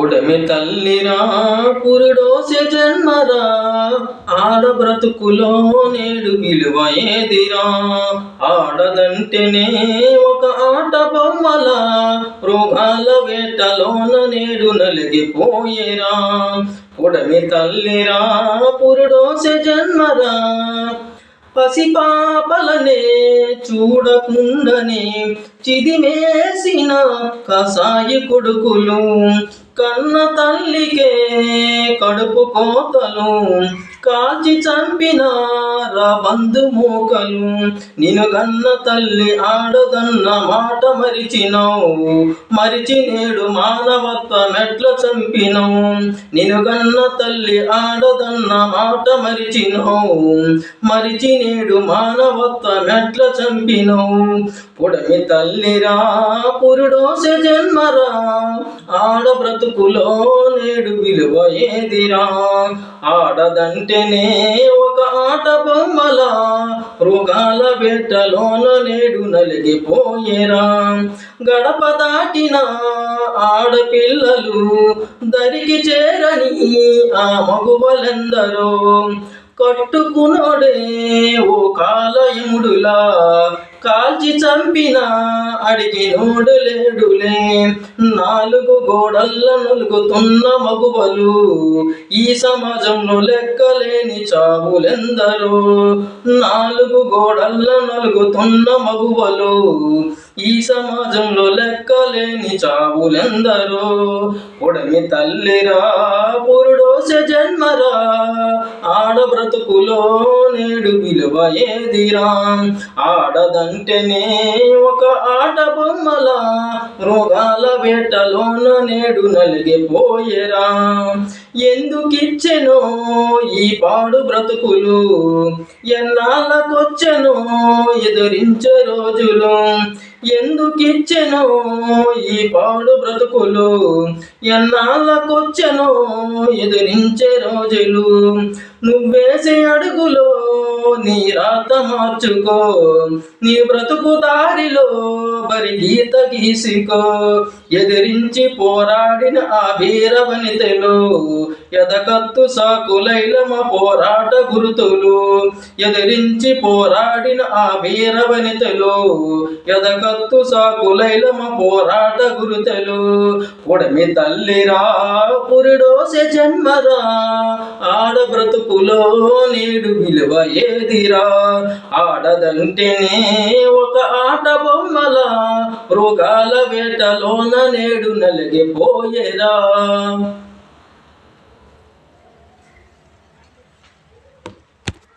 పుడమి తల్లిరా పురుడోసే జన్మరా ఆడ బ్రతుకులో నేడు విలువ ఏదిరా ఆడదంటేనే ఒక ఆట బొమ్మల రోగాల వేటలోన నేడు నలిగిపోయేరా. పుడమి తల్లిరా పురుడోసే జన్మరా పసిపాపలనే చూడకుండనే చిదిమేసిన కసాయి కొడుకులు. కన్న తల్లికే కడుపు కోతలు. కాల్చి చంపిన బంధు మూకలు. నిన్ను గన్న తల్లి ఆడదన్న మాట మరిచినావు. మరిచి నేడు మానవత్వ మెట్ల చంపినవు. నిన్ను గన్న తల్లి ఆడదన్న మాట మరిచినావు. మరిచి నేడు మానవత్వ మెట్ల చంపినవు. పుడమి తల్లిరా పురుడోసె జన్మరా ఆడ బ్రతుకులో నేడు విలువ ఏదిరా ఆడదంటేనే ఒక ఆట బొమ్మల మృగాల బెట్టలోన నేడు నలిగిపోయేరా. గడప దాటిన ఆడపిల్లలు దరికి చేరని ఆ మగువలెందరో. కట్టుకునోడే ఓ కాలయముడులా. కాల్చి చంపిన అడిగి నోడులేడులే. నాలుగు గోడల్ల నలుగుతున్న మగువలు ఈ సమాజంలో లెక్కలేని చావులెందరో. నాలుగు గోడల్ల నలుగుతున్న మగువలు ఈ సమాజంలో లెక్కలేని చావులెందరో. పొడమి తల్లిరా బ్రతుకులో నేడు విలువ ఏదిరా ఆడదంటేనే ఒక ఆట బొమ్మల. రోగాల వేటలోన నేడు నలిగిపోయేరా. ఎందుకిచ్చెనో ఈ పాడు బ్రతుకులు? ఎన్నాళ్ళకొచ్చెనో ఎదురించే రోజులు? ఎందుకిచ్చెనో ఈ పాడు బ్రతుకులు? ఎన్నాళ్ళకొచ్చెనో ఎదురించే రోజులు? నువ్వేసే అడుగులో నీ రాత మార్చుకో. నీ బ్రతుకు దారిలో బరి గీత గీసుకో. ఎదిరించి పోరాడిన ఆ వీర వనితలు ఎదకత్తు మా పోరాట గురుతులు. ఎదిరించి పోరాడిన ఆ వీర వనితలు ఎదకత్తు సాకులైలమ పోరాట గురుతలు ఉడమి తల్లిరా పురిడోసే జన్మరా. ఆడ బ్రతుకులో నేడు విలువ ఏదిరా. ఆడదంటేనే ఒక ఆట బొమ్మలా. మృగాల వేటలోన నేడు నలిగిపోయేరా.